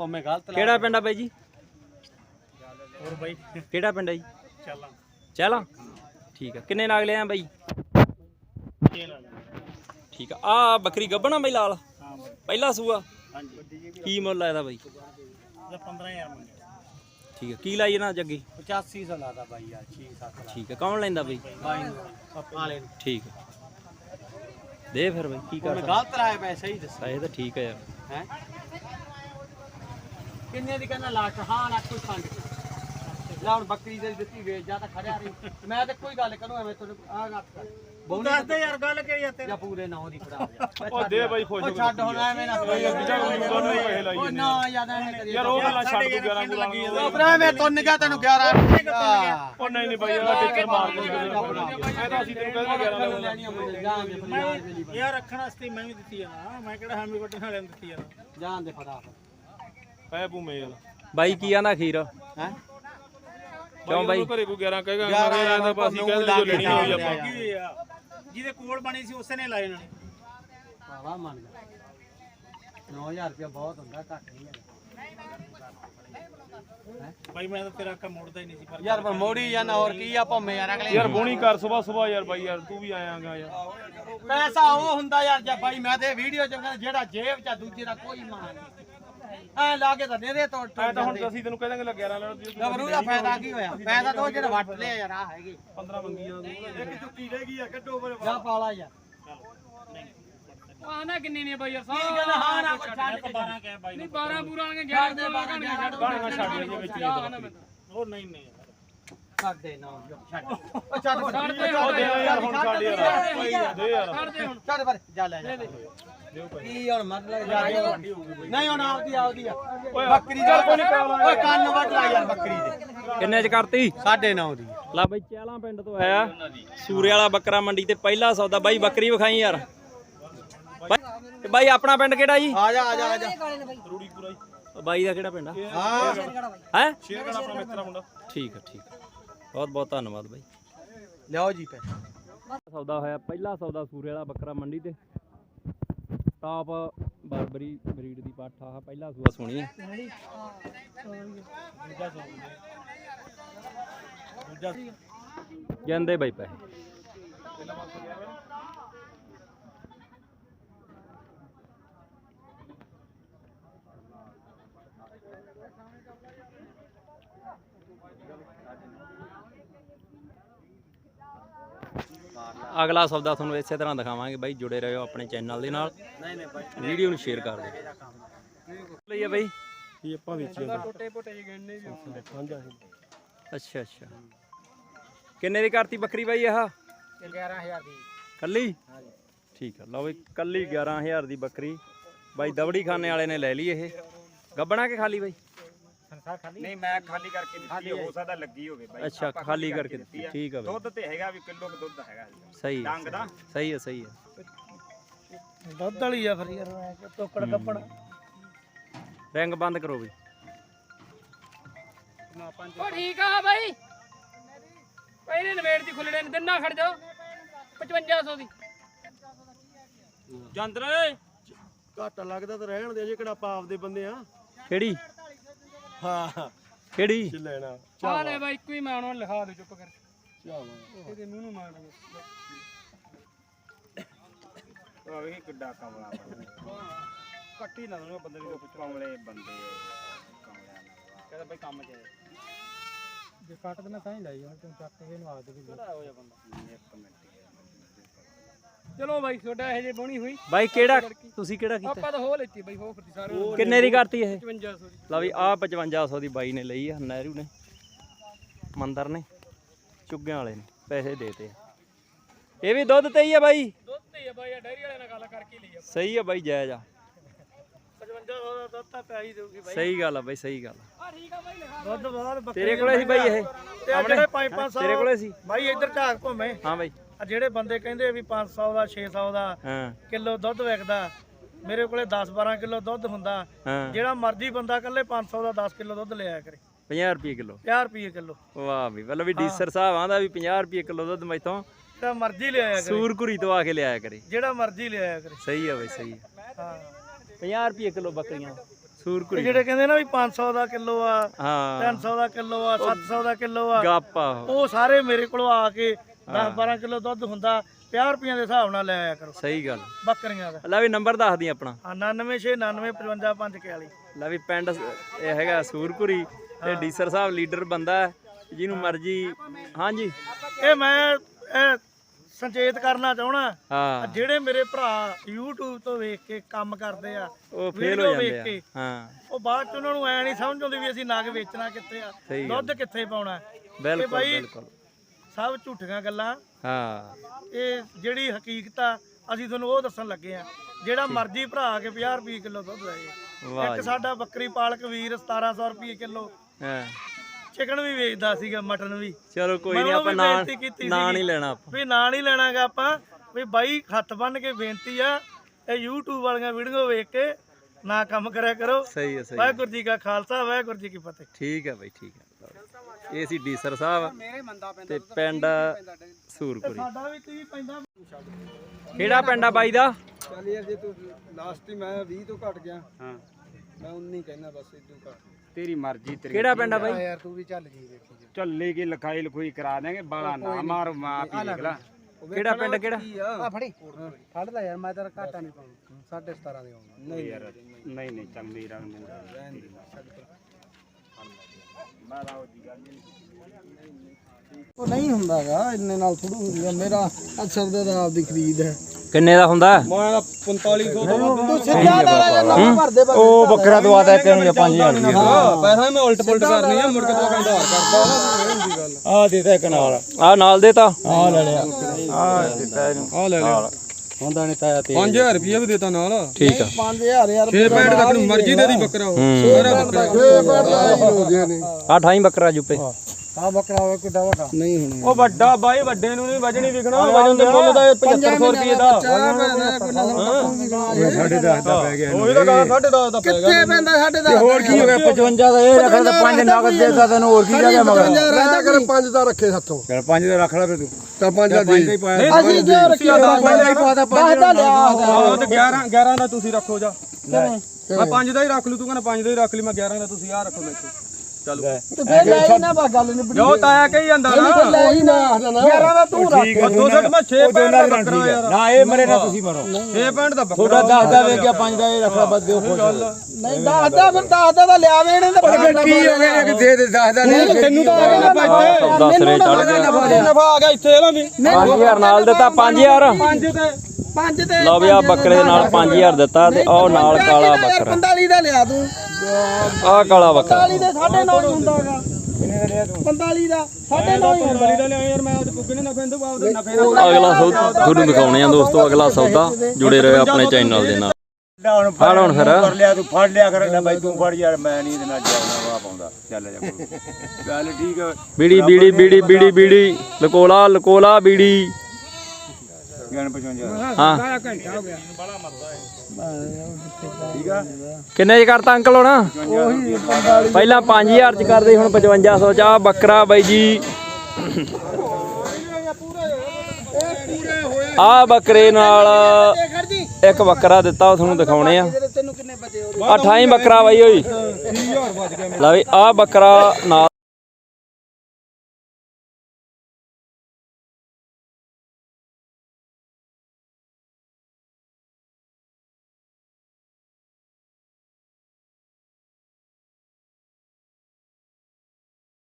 ਭੰਮੇ ਗਲਤ ਲਾ ਕਿਹੜਾ ਪਿੰਡ ਆ ਬਾਈ ਜੀ? ਹੋਰ ਬਾਈ। ਕਿਹੜਾ ਪਿੰਡ ਹੈ ਜੀ? ਚੱਲਾਂ। ਚਹਿਲਾ ਠੀਕ ਆ। ਕਿੰਨੇ ਨਾਗ ਲਿਆ ਬਾਈ? ਠੀਕ ਆ। ਆ ਬੱਕਰੀ ਗੱਬਣਾ ਬਾਈ ਲਾਲ? ਹਾਂ ਪਹਿਲਾ ਸੂਆ? ਹਾਂਜੀ। ਕੀ ਮੁੱਲ ਆ ਇਹਦਾ ਬਾਈ? ਇਹਦਾ 15000 ਮੰਗਿਆ ਠੀਕ ਆ। ਕੀ ਲਾਈ ਇਹਨਾਂ ਜੱਗੀ 8500 ਲਾਦਾ ਬਾਈ ਯਾਰ 6 7 ਲਾ ਠੀਕ ਆ। ਕੌਣ ਲੈਂਦਾ ਬਾਈ? ਬਾਈ ਨੂੰ ਠੀਕ ਆ। ਦੇ ਫਿਰ ਬਾਈ ਕੀ ਭੰਮੇ ਕਰ ਗਲਤ ਲਾਇਆ ਪੈ ਸਹੀ ਦੱਸ। ਇਹ ਤਾਂ ਠੀਕ ਆ ਯਾਰ। ਹੈ? ਕਿੰਨੇ ਦੀ ਕਹਿੰਦਾ ਲਾਸਟ ਹਾਂ ਨਾ ਕੋਈ ਖੰਡ ਲੈ ਹੁਣ ਬੱਕਰੀ ਦੇ ਦਿੱਤੀ ਵੇਚ ਜਾ ਤਾਂ ਖੜਿਆ ਰਹੀ ਮੈਂ ਤੇ ਕੋਈ ਗੱਲ ਕਰੂੰ ਐਵੇਂ ਤੁਹਾਨੂੰ ਆ ਗੱਲ ਕਰ। ਬਹੁ ਦੱਸ ਦੇ ਯਾਰ ਗੱਲ ਕਿਹੜੀ ਆ ਤੇਰੇ। ਪੂਰੇ ਨਾਂ ਦੀ ਫੜਾ ਉਹ ਦੇ ਬਾਈ ਖੁਸ਼ ਹੋ ਛੱਡ ਹੁਣ ਐਵੇਂ ਨਾ ਉਹ ਨਾ ਯਾਦ ਐਵੇਂ ਕਰੀ ਯਾਰ ਉਹ ਗੱਲਾਂ ਛੱਡ ਦੂ 11 ਲੱਗੀ ਉਹ ਭਰਾ ਮੈਂ ਤੁੰਨ ਗਿਆ ਤੈਨੂੰ 11 ਉਹ ਨਹੀਂ ਨਹੀਂ ਬਾਈ ਇਹਦਾ ਟਿੱਕਰ ਮਾਰ ਦੋ ਇਹ ਤਾਂ ਅਸੀਂ ਤੈਨੂੰ ਕਹਿੰਦੇ 11 ਮੈਂ ਯਾਰ ਰੱਖਣ ਵਾਸਤੇ ਮੈਂ ਵੀ ਦਿੱਤੀ ਆ। ਨਾ ਮੈਂ ਕਿਹੜਾ ਹਾਮੀ ਵੱਟਣ ਵਾਲਿਆਂ ਨੂੰ ਦਿੱਤੀ ਆ। ਜਾਣ ਦੇ ਫਟਾਫਟ ਪੈ ਭੂਮੇ ਯਾਰ ਬਾਈ ਕੀ ਆਂਦਾ ਖੀਰ ਹੈ? ਕਿਉਂ ਬਾਈ ਘਰੇ ਕੋਈ 11 ਕਹੇਗਾ ਮੈਂ ਅਸੀਂ ਕਹਿੰਦੇ ਜੋ ਲੈਣੀ ਹੋਈ ਆਪਾਂ। ਕੀ ਆ। ਜਿਹਦੇ ਕੋਲ ਬਣੀ ਸੀ ਉਸੇ ਨੇ ਲਾਏ ਨਾਲੇ। ਵਾਵਾ ਮੰਨ ਗਿਆ। 9000 ਰੁਪਇਆ ਬਹੁਤ ਹੁੰਦਾ ਘੱਟ ਨਹੀਂ ਹੈਗਾ। ਬਾਈ ਮੈਂ ਤਾਂ ਤੇਰਾ ਕੰਮ ਮੋੜਦਾ ਹੀ ਨਹੀਂ ਸੀ ਪਰ ਯਾਰ ਪਰ ਮੋੜੀ ਜਾਂ ਹੋਰ ਕੀ ਆ ਭੰਮੇ ਯਾਰ ਅਗਲੇ ਯਾਰ ਬੋਣੀ ਕਰ ਸਵੇਰ ਸਵੇਰ ਯਾਰ ਬਾਈ ਯਾਰ ਤੂੰ ਵੀ ਆਇਆਗਾ ਯਾਰ। ਪੈਸਾ ਉਹ ਹੁੰਦਾ ਯਾਰ ਜੇ ਬਾਈ ਮੈਂ ਤੇ ਵੀਡੀਓ ਚ ਕਹਿੰਦਾ ਜਿਹੜਾ ਜੇਬ ਚ ਆ, ਦੂਜੇ ਦਾ ਕੋਈ ਮਾਨ ਨਹੀਂ। ਐ ਲਾ ਕੇ ਤਾਂ ਦੇ ਦੇ ਤੋੜ ਐ ਤਾਂ ਹੁਣ ਅਸੀਂ ਤੈਨੂੰ ਕਹਿ ਦਾਂਗੇ 11 ਲੈ ਲਓ ਗਬਰੂ ਦਾ ਫਾਇਦਾ ਕੀ ਹੋਇਆ ਫਾਇਦਾ ਤਾਂ ਉਹ ਜਿਹੜਾ ਵੱਟ ਲਿਆ ਯਾਰ ਆ ਹੈਗੀ 15 ਮੰਗੀਆਂ ਇੱਕ ਜੁੱਤੀ ਰਹਿ ਗਈ ਆ ਕੱਢੋ ਜਾ ਪਾਲਾ ਯਾਰ ਆਣਾ ਕਿੰਨੇ ਨੇ ਬਾਈ ਯਾਰ ਕੀ ਕਹਿੰਦਾ ਹਾਂ ਨਾ ਛੱਡ ਕੇ 12 ਕਹਿ ਬਾਈ ਨਹੀਂ 12 ਪੂਰਾ ਆਣਗੇ ਛੱਡ ਦੇ ਬਾਰਾਂ ਛੱਡ ਗਾਣਾ ਛੱਡ ਦੇ ਵਿੱਚ ਉਹ ਨਹੀਂ ਨਹੀਂ ਛੱਡ ਦੇ ਨਾ ਛੱਡ ਉਹ ਛੱਡ ਛੱਡ ਦੇ ਯਾਰ ਹੁਣ ਛੱਡ ਯਾਰ ਦੇ ਯਾਰ ਛੱਡ ਦੇ ਹੁਣ ਛੱਡ ਪਰ ਜਾ ਲੈ ਜਾ ਕੀ ਹੁਣ ਮਤ ਲੱਗ ਜਾ ਨਹੀਂ ਹੁਣ ਆਪਦੀ ਆਪਦੀ ਆ। ਬੱਕਰੀ ਦਾ ਓਏ ਕੰਨ ਵੱਟ ਲਾ ਯਾਰ ਬੱਕਰੀ ਦੇ। ਕਿੰਨੇ ਚ ਕਰਤੀ? 9.5 ਦੀ। ਲਾ ਬਾਈ ਚਹਿਲਾ ਪਿੰਡ ਤੋਂ ਆਇਆ। ਸੂਰੇ ਵਾਲਾ ਬੱਕਰਾ ਮੰਡੀ ਤੇ ਪਹਿਲਾ ਸੌਦਾ। ਬਾਈ ਬੱਕਰੀ ਵਿਖਾਈ ਯਾਰ। ਬਾਈ- ਤੇ ਬਾਈ ਆਪਣਾ ਪਿੰਡ ਕਿਹੜਾ ਜੀ? ਆ ਜਾ ਆ ਜਾ ਆ ਜਾ। ਬਾਈ ਦਾ ਕਿਹੜਾ ਪਿੰਡ ਆ? ਹਾਂ। ਹੈ? ਸ਼ੇਰ ਆਪਣਾ ਮਿੱਤਰਾ ਮੁੰਡਾ। ਠੀਕ ਆ ਠੀਕ। ਬਹੁਤ ਬਹੁਤ ਧੰਨਵਾਦ ਬਾਈ। ਲਿਆਓ ਜੀ ਪੈਸੇ। ਸੌਦਾ ਹੋਇਆ ਪਹਿਲਾ ਸੌਦਾ ਸੂਰੇ ਵਾਲਾ ਬੱਕਰਾ ਮੰਡੀ ਤੇ। ਟਾਪ ਬਰਬਰੀ ਬਰੀਡ ਦੀ ਪੱਠ ਆ ਪਹਿਲਾ ਸੂਆ ਸੋਣੀ ਹੈ ਜਾਂਦੇ ਬਾਈ ਪੈਸੇ। ਅਗਲਾ ਸੌਦਾ ਤੁਹਾਨੂੰ ਇਸੇ ਤਰ੍ਹਾਂ ਦਿਖਾਵਾਂਗੇ ਬਾਈ ਜੁੜੇ ਰਹੋ ਆਪਣੇ ਚੈਨਲ ਦੇ ਨਾਲ। ਵੀਡੀਓ ਨੂੰ ਸ਼ੇਅਰ ਕਰ ਦਿਓ। ਲਈਏ ਬਾਈ? ਇਹ ਆਪਾਂ ਵੇਚੀ ਟੋਟੇ ਪੋਟੇ ਜਿਹੇ ਗਿਣਨੇ ਵੀ ਅੱਛਾ ਅੱਛਾ। ਕਿੰਨੇ ਦੀ ਕਰਤੀ ਬੱਕਰੀ ਬਾਈ ਆਹ 11000 ਦੀ। ਕੱਲੀ? ਠੀਕ ਆ ਲਓ ਬਈ ਕੱਲੀ 11000 ਦੀ ਬੱਕਰੀ। ਬਾਈ ਦਵੜੀ ਖਾਨੇ ਵਾਲੇ ਨੇ ਲੈ ਲਈ ਇਹ। ਗੱਬਣਾ ਕੇ ਖਾਲੀ ਬਾਈ? ਨਹੀਂ ਮੈਂ ਖਾਲੀ ਕਰਕੇ ਦਿੱਤੀ ਹੋ ਸਕਦਾ ਲੱਗੀ ਹੋਵੇ ਬਾਈ। ਅੱਛਾ ਖਾਲੀ ਕਰਕੇ ਦਿੱਤੀ ਠੀਕ ਬਾਈ ਦੁੱਧ ਤੇ ਹੈਗਾ ਵੀ ਕਿਲੋ ਦੁੱਧ ਹੈਗਾ ਸਹੀ ਡੰਗ ਹੈ ਦਾ? ਸਹੀ ਹੈ ਸਹੀ ਹੈ। ਦੁੱਧ ਵਾਲੀ ਆ ਫਿਰ ਯਾਰ ਟੋਕੜ ਕੱਪੜ। ਰਿੰਗ ਬੰਦ ਕਰੋ ਬਈ। ਉਹ ਠੀਕ ਆ ਬਾਈ। ਪਹਿਲੇ ਨਵੇੜ ਦੀ ਖੁੱਲੜੇ ਨੇ ਦਿਨਾ ਖੜ ਜਾਓ। 5500 ਦੀ। ਜੰਦਰ ਘਾਟਾ ਲੱਗਦਾ ਤਾਂ ਰਹਿਣ ਦੇ ਜੇ ਕਿਹੜਾ ਆਪਾਂ ਆਪਦੇ ਬੰਦੇ ਆ। ਕਿਹੜੀ? ਹਾਂ ਕਿਹੜੀ ਲੈਣਾ। ਆ ਲੈ ਬਾਈ ਇੱਕੋ ਹੀ ਮੈਂ ਉਹਨਾਂ ਨੂੰ ਲਿਖਾ ਦੇ ਚੁੱਪ ਕਰ। ਇਹਦੇ ਮੂੰਹ ਨੂੰ ਮਾਰ ਦੇ। ਉਹ ਵੇਖ ਕਿੱਡਾ ਕਮਲਾ ਕੱਟੀ ਨਾ ਦੋਨੋਂ ਬੰਦੇ ਨੂੰ ਕਮਲੇ ਬੰਦੇ ਕਮਲਿਆਂ ਨਾਲ। ਕਹਿੰਦਾ ਬਾਈ ਕੰਮ ਚ ਜੇ ਕੱਟ ਦੇਣਾ ਤਾਂ ਹੀ ਲਾਈ ਹੁਣ ਤੂੰ ਚੱਕ ਕੇ ਇਹਨੂੰ ਆ ਦੇ ਵੀ ਇੱਕ ਮਿੰਟ। ਚਲੋ ਬਾਈ ਤੁਹਾਡਾ ਇਹ ਜੇ ਬੋਣੀ ਹੋਈ। ਬਾਈ ਕਿਹੜਾ ਤੁਸੀਂ ਕਿਹੜਾ ਕੀਤਾ? ਆਪਾਂ ਤਾਂ ਹੋ ਲੈਤੀ ਬਾਈ ਹੋ ਕਰਤੀ ਸਾਰੇ। ਕਿੰਨੇ ਦੀ ਕਰਤੀ ਇਹ? 5500 ਦੀ। ਲਾ ਵੀ ਆ 5500 ਦੀ ਬਾਈ ਨੇ ਲਈ ਆ ਨਹਿਰੂ ਨੇ। ਮੰਦਰ ਨੇ ਚੁੱਗਿਆਂ ਵਾਲੇ ਨੇ ਪੈਸੇ ਦੇਤੇ ਆ। ਇਹ ਵੀ ਦੁੱਧ ਤੇ ਹੀ ਆ ਬਾਈ? ਦੁੱਧ ਤੇ ਹੀ ਆ ਬਾਈ ਡੈਰੀ ਵਾਲਿਆਂ ਨਾਲ ਗੱਲ ਕਰਕੇ ਲਈ ਆ। ਸਹੀ ਆ ਬਾਈ ਜਾਇਜ਼ ਆ। 5500 ਦਾ ਦੁੱਧ ਤਾਂ ਪਿਆ ਹੀ ਦੇਊਗੀ ਸਹੀ ਗੱਲ ਆ ਬਾਈ ਸਹੀ ਗੱਲ ਆ। ਠੀਕ ਆ ਬਾਈ ਲਿਖਾ ਦੁੱਧ ਬਾਅਦ ਤੇਰੇ ਕੋਲੇ ਸੀ ਬਾਈ ਇਹ? ਤੇ ਆਹ ਜਿਹੜੇ 5-500 ਤੇਰੇ ਕੋਲੇ ਸੀ? ਬਾਈ ਇੱਧਰ ਝਾਕ ਭੋਵੇਂ ਹਾਂ ਬਾਈ। ਆ ਜਿਹੜੇ ਬੰਦੇ ਕਹਿੰਦੇ ਵੀ 500 ਦਾ 600 ਦਾ ਹਾਂ। ਕਿਲੋ ਦੁੱਧ ਵਿਕਦਾ ਮੇਰੇ ਕੋਲੇ 10-12 ਕਿਲੋ ਦੁੱਧ ਹੁੰਦਾ ਹਾਂ। ਜਿਹੜਾ ਮਰਜ਼ੀ ਬੰਦਾ ਇਕੱਲੇ 500 ਦਾ 10 ਕਿਲੋ ਦੁੱਧ ਲਿਆ ਕਰੇ। 50 ਰੁਪਏ ਕਿਲੋ। 50 ਰੁਪਏ ਕਿਲੋ। ਵਾਹ ਵੀ ਮਤਲਬ ਵੀ ਡੀਸਰ ਸਾਹਿਬ ਆਂਦਾ ਵੀ 50 ਰੁਪਏ ਕਿਲੋ ਦੁੱਧ ਮੈਥੋਂ ਜਿਹੜਾ ਮਰਜ਼ੀ ਲਿਆਇਆ ਕਰੇ। ਸੂਰਕੁਰੀ ਤੋਂ ਆ ਕੇ ਲਿਆਇਆ ਕਰੇ। ਜਿਹੜਾ ਮਰਜ਼ੀ ਲਿਆਇਆ ਕਰੇ। ਸਹੀ ਆ ਬਾਈ ਸਹੀ ਆ। ਹਾਂ। 50 ਰੁਪਏ ਕਿਲੋ ਬੱਕਰੀਆਂ ਸੂਰਕੁਰੀ ਜਿਹੜੇ ਕਹਿੰਦੇ ਨਾ ਵੀ 500 ਦਾ ਕਿਲੋ ਆ ਹਾਂ। 300 ਦਾ ਕਿਲੋ ਆ 700 ਦਾ ਕਿਲੋ ਆ ਗੱਪ ਆ। ਉਹ ਸਾਰੇ ਮੇਰੇ ਕੋਲੋਂ ਆ ਕੇ 10 12 ਕਿਲੋ ਦੁੱਧ ਹੁੰਦਾ 50 ਰੁਪਈਆਂ ਦੇ ਹਿਸਾਬ ਨਾਲ ਲੈ ਆਇਆ ਕਰੋ। ਸਹੀ ਗੱਲ। ਬੱਕਰੀਆਂ ਦਾ। ਲੈ ਵੀ ਨੰਬਰ ਦੱਸ ਦੀ ਆਪਣਾ। 99699554541 ਲੈ ਵੀ ਪਿੰਡ ਇਹ ਹੈਗਾ ਸੂਰਕੁਰੀ ਤੇ ਡੀਸਰ ਸਾਹਿਬ ਲੀਡਰ ਬੰਦਾ ਹੈ ਜਿਹਨੂੰ ਮਰਜ਼ੀ ਹਾਂਜੀ। ਇਹ ਮੈਂ ਇਹ ਸੰਚੇਤ ਕਰਨਾ ਚਾਹਣਾ ਹਾਂ। ਜਿਹੜੇ ਮੇਰੇ ਭਰਾ YouTube ਤੋਂ ਵੇਖ ਕੇ ਕੰਮ ਕਰਦੇ ਆ ਉਹ ਫੇਲ ਹੋ ਜਾਂਦੇ ਆ। ਹਾਂ। ਉਹ ਬਾਅਦ ਚ ਉਹਨਾਂ ਨੂੰ ਐ ਨਹੀਂ ਸਮਝ ਆਉਂਦੀ ਵੀ ਅਸੀਂ ਨਗ ਵੇਚਣਾ ਕਿੱਥੇ ਆ ਦੁੱਧ ਕਿੱਥੇ ਪਾਉਣਾ। ਹੈ। ਬਿਲਕੁਲ ਬਿਲਕੁਲ। ਸਭ ਝੂਠੀਆਂ ਗੱਲਾਂ। ਹਾਂ। ਇਹ ਜਿਹੜੀ ਹਕੀਕਤ ਆ ਅਸੀਂ ਤੁਹਾਨੂੰ ਉਹ ਦੱਸਣ ਲੱਗੇ ਆ। ਜਿਹੜਾ ਮਰਜ਼ੀ ਭਰਾ ਕੇ 50 ਰੁਪਏ ਕਿਲੋ ਦੁੱਧ ਵਾਹ ਇੱਕ ਸਾਡਾ ਬੱਕਰੀ ਪਾਲਕ ਵੀਰ 1700 ਰੁਪਏ ਕਿਲੋ। ਹਾਂ। ਚਿਕਨ ਵੀ ਵੇਚਦਾ ਸੀਗਾ ਮਟਨ ਵੀ। ਚਲੋ ਕੋਈ ਨਹੀਂ ਆਪਾਂ ਨਾਂ ਨਾਂ। ਨਹੀਂ ਲੈਣਾ ਆਪਾਂ। ਵੀ ਨਾਂ ਨਹੀਂ ਲੈਣਾਗਾ ਆਪਾਂ। ਵੀ ਬਾਈ ਹੱਥ ਬੰਨ ਕੇ ਬੇਨਤੀ ਆ ਇਹ YouTube ਵਾਲੀਆਂ ਵੀਡੀਓ ਵੇਖ ਕੇ ਨਾ ਕੰਮ ਕਰਿਆ ਕਰੋ। ਸਹੀ ਹੈ ਸਹੀ। ਵਾਹਿਗੁਰੂ ਜੀ ਕਾ ਖਾਲਸਾ ਵਾਹਿਗੁਰੂ ਜੀ ਕੀ ਫਤਿਹ। ਠੀਕ ਹੈ ਬਾਈ ਠੀਕ ਹੈ ਇਹ ਸੀ ਡੀਸਰ ਸਾਹਿਬ ਤੇ ਪਿੰਡ ਸੂਰਪੁਰੀ। ਸਾਡਾ ਵੀ ਤੀ ਪੈਂਦਾ। ਕਿਹੜਾ ਪਿੰਡ ਆ ਬਾਈ ਦਾ? ਚੱਲ ਯਾਰ ਜੇ ਤੂੰ ਲਾਸਟ ਹੀ ਮੈਂ 20 ਤੋਂ ਘਟ ਗਿਆ। ਹਾਂ। ਮੈਂ 19 ਕਹਿਣਾ ਬਸ ਇਦੋਂ ਘਟ। ਤੇਰੀ ਮਰਜ਼ੀ ਤੇਰੀ ਕਿਹੜਾ ਪਿੰਡ ਆ ਬਾਈ? ਯਾਰ ਤੂੰ ਵੀ ਚੱਲ ਜੀ ਵੇਖੀ ਚੱਲੇ ਕੀ ਲਖਾਈ ਲਖੋਈ ਕਰਾ ਦੇਂਗੇ ਬਾਲਾ ਨਾ ਮਾਰ ਮਾਂ ਪੀ ਨਿਕਲਾ ਕਿਹੜਾ ਪਿੰਡ ਕਿਹੜਾ? ਆ? ਫੜੀ। ਫੜ ਲੈ ਯਾਰ ਮੈਂ ਤੇਰਾ ਘਾਟਾ ਨਹੀਂ ਪਾਉਣਾ। 17.5 ਦੇ ਆਉਂਦਾ। ਨਹੀਂ ਯਾਰ ਨਹੀਂ ਨਹੀਂ। ਚੱਲ ਮੇਰਾ ਮੂਡ ਮੈਂ ਰਾਉ ਦੀ ਗੱਲ ਨਹੀਂ ਉਹ ਨਹੀਂ ਹੁੰਦਾਗਾ ਇੰਨੇ ਨਾਲ ਥੋੜੂ ਹੁੰਦੀ ਆ। ਮੇਰਾ ਅਕਸਰ ਦਾ ਤਾਂ ਆਪਦੀ ਖਰੀਦ ਹੈ। ਕਿੰਨੇ ਦਾ ਹੁੰਦਾ? ਮੈਂ 4500 ਦਾ ਤੂੰ ਸਿੱਧਾ ਦਾ। ਨੰਬਰ ਭਰ ਦੇ ਉਹ ਬੱਕਰਾ ਦਵਾ ਦੇ ਤੈਨੂੰ 5000 ਹਾਂ ਪੈਸਾ ਮੈਂ ਉਲਟ ਪੁਲਟ ਕਰਨੀ ਆ ਮੁੜ ਕੇ ਤੂੰ ਕਹਿੰਦਾ ਹਾਰ ਕਰਦਾ। ਨਾ ਹੁੰਦੀ ਗੱਲ ਆ ਦੇ ਦੇ ਕਨਾਲ ਆ ਨਾਲ ਦੇਤਾ ਆ ਲੈ ਲਿਆ। ਆ ਦਿੱਤਾ ਇਹਨੂੰ ਆ ਲੈ ਲੈ ਹੁੰਦਾ ਨਹੀਂ ਤਾਇਆ ਤੇ 5000 ਰੁਪਏ ਵੀ ਦੇਤਾ ਨਾਲ। ਠੀਕ ਆ। 5000 ਯਾਰ 6 ਪੈਂਟ ਤੱਕ ਨੂੰ ਮਰਜ਼ੀ ਦੇ ਦੀ ਬੱਕਰਾ ਉਹ। ਮੇਰਾ ਬੱਕਰਾ। 6 ਪੈਂਟ ਦਾ ਹੀ ਹੋ ਗਏ ਨੇ। ਆ ਠਾਈ ਬੱਕਰਾ ਜੁੱਪੇ। ਆ ਬੱਕਰਾ ਹੋਵੇ ਕਿੱਡਾ ਵੱਡਾ। ਨਹੀਂ ਹੋਣਾ ਉਹ ਵੱਡਾ ਬਾਈ ਵੱਡੇ ਨੂੰ ਨਹੀਂ ਵਜਣੀ ਵਿਕਣਾ ਵਜਨ ਤੇ ਮੁੱਲ ਦਾ 7500 ਰੁਪਏ ਦਾ। ਸਾਡੇ ਦਾ ਦਾ ਪੈ ਗਿਆ ਉਹੀ ਤਾਂ ਕਹਾ 10.5 ਦਾ ਪੈਗਾ ਕਿੱਥੇ ਪੈਂਦਾ ਸਾਡੇ ਦਾ ਹੋਰ ਕੀ ਹੋ ਗਿਆ? 55 ਦਾ ਇਹ ਰੱਖਣਾ ਤਾਂ ਪੰਜ ਨਗਦ ਦੇਦਾ ਤੈਨੂੰ ਹੋਰ ਕੀ ਜਾਗਾ ਮਗਰ? ਰਹਿਦਾ ਕਰ ਪੰਜ ਦਾ ਰੱਖੇ ਸਾਥੋਂ। ਚਲ ਪੰਜ ਦਾ ਰੱਖ ਲੈ ਫਿਰ ਤੂੰ। ਤਾਂ ਪੰਜ ਦਾ ਪੰਜ ਦਾ ਅਸੀਂ ਜੋ ਰੱਖਿਆ ਪੰਜ ਦਾ ਹੀ ਪਾਦਾ ਪੰਜ ਦਾ ਲਿਆ। ਆਹ ਤੇ 11 11 ਦਾ ਤੁਸੀਂ ਰੱਖੋ ਜਾ। ਮੈਂ 5 ਦਾ ਹੀ ਰੱਖ ਲੂ ਤੂੰ ਕਹਿੰਦਾ 5 ਦਾ ਹੀ ਰੱਖ ਲਈ ਮੈਂ 11 ਦਾ ਤੁਸੀਂ ਆ ਰੱਖੋ ਵਿੱਚ। ਚਲੋ। ਤੇ ਫਿਰ ਲੈ ਹੀ ਨਾ ਬਾ ਗੱਲ ਨਹੀਂ ਜੋ ਤਾਇਆ ਕਹੀ ਜਾਂਦਾ ਨਾ? ਲੈ ਹੀ ਨਾ। ਆਖਦਾ 11 ਦਾ ਤੂੰ ਰੱਖ। ਦੋ ਸੱਟ ਮੈਂ 6 ਪੈਂਟ ਦਾ ਬੱਕਰਾ ਯਾਰ। ਨਾ ਇਹ ਮਰੇ ਨਾ ਤੁਸੀਂ ਮਰੋ। 6 ਪੈਂਟ ਦਾ ਬੱਕਰਾ ਤੁਹਾਡਾ 10 ਦਾ ਵੇਖ ਗਿਆ ਪੰਜ ਦਾ ਇਹ ਰੱਖ ਲੈ ਬਸ ਦਿਓ ਖੁਸ਼ ਨਹੀਂ ਦੱਸਦਾ ਫਿਰ ਦੱਸਦਾ ਤਾਂ ਲਿਆਵੇ ਇਹਨੇ ਤਾਂ ਫਿਰ ਕੀ ਹੋ ਗਿਆ ਕਿ ਦੇ ਦੇ 10 ਦਾ ਨਹੀਂ ਤੈਨੂੰ ਤਾਂ ਆ ਗਿਆ ਨਾ ਇੱਥੇ ਸੌਦਾ ਸਿਰੇ ਚੜ ਗਿਆ ਨਫਾ ਆ ਗਿਆ ਇੱਥੇ ਇਹਨਾਂ ਦੀ। 5000 ਨਾਲ ਦਿੱਤਾ 5000 ਪੰਜ ਤੇ ਪੰਜ ਤੇ ਲਓ ਵੀ ਆ ਬੱਕਰੇ ਦੇ ਨਾਲ 5000 ਦਿੱਤਾ ਤੇ ਉਹ ਨਾਲ ਕਾਲਾ ਬੱਕਰਾ। 45 ਦਾ ਲਿਆ ਤੂੰ। ਆ ਕਾਲਾ ਬੱਕਰਾ 45 ਦੇ 9.5 ਹੁੰਦਾਗਾ 45 ਦਾ 9.5 ਹੁੰਦਾ ਦਾ ਲਿਆ ਯਾਰ ਮੈਂ ਅੱਜ ਪੁੱਗਣੇ ਨਾ ਫੈਂਦੂ ਆਪਦੇ ਨਫੇ ਅਗਲਾ ਸੌਦਾ ਤੁਹਾਨੂੰ ਦਿਖਾਉਣੇ ਆ ਦੋਸਤੋ ਅਗਲਾ ਸੌਦਾ ਜੁੜੇ ਰਹੋ ਆਪਣੇ ਚੈਨਲ ਦੇ ਨਾਲ। ਹੁਣ ਫੜ ਹੁਣ ਫਿਰ। ਕਰ ਲਿਆ ਤੂੰ ਫੜ ਲਿਆ ਕਰ ਨਾ ਬਾਈ ਤੂੰ ਫੜ ਯਾਰ ਮੈਂ ਨਹੀਂ ਇਹਦੇ ਨਾਲ ਜਾਣਾ ਵਾ ਪਾਉਂਦਾ ਚੱਲ ਜਾ ਕੋਈ। ਚੱਲ ਠੀਕ ਹੈ ਬੀੜੀ ਬੀੜੀ ਬੀੜੀ ਬੀੜੀ ਬੀੜੀ। ਲਕੋਲਾ ਲਕੋਲਾ ਬੀੜੀ। ਗਣ 55 ਹਾਂ। ਠੀਕ ਆ? ਕਿੰਨੇ ਚ ਕਰਤਾ ਅੰਕਲ ਹੁਣ? ਪਹਿਲਾਂ 5000 ਚ ਕਰਦੇ ਹੁਣ 5500 ਚ। ਆ ਬੱਕਰਾ ਬਾਈ ਜੀ। ਆ ਬੱਕਰੇ ਨਾਲ ਇੱਕ ਬੱਕਰਾ ਦਿੱਤਾ ਉਹ ਤੁਹਾਨੂੰ ਦਿਖਾਉਣੇ ਆ। ਤੈਨੂੰ ਕਿੰਨੇ ਬਚੇ ਆ 28 ਬੱਕਰਾ ਬਾਈ ਓਏ। ਲੈ ਵੀ ਆ ਬੱਕਰਾ ਨਾਲ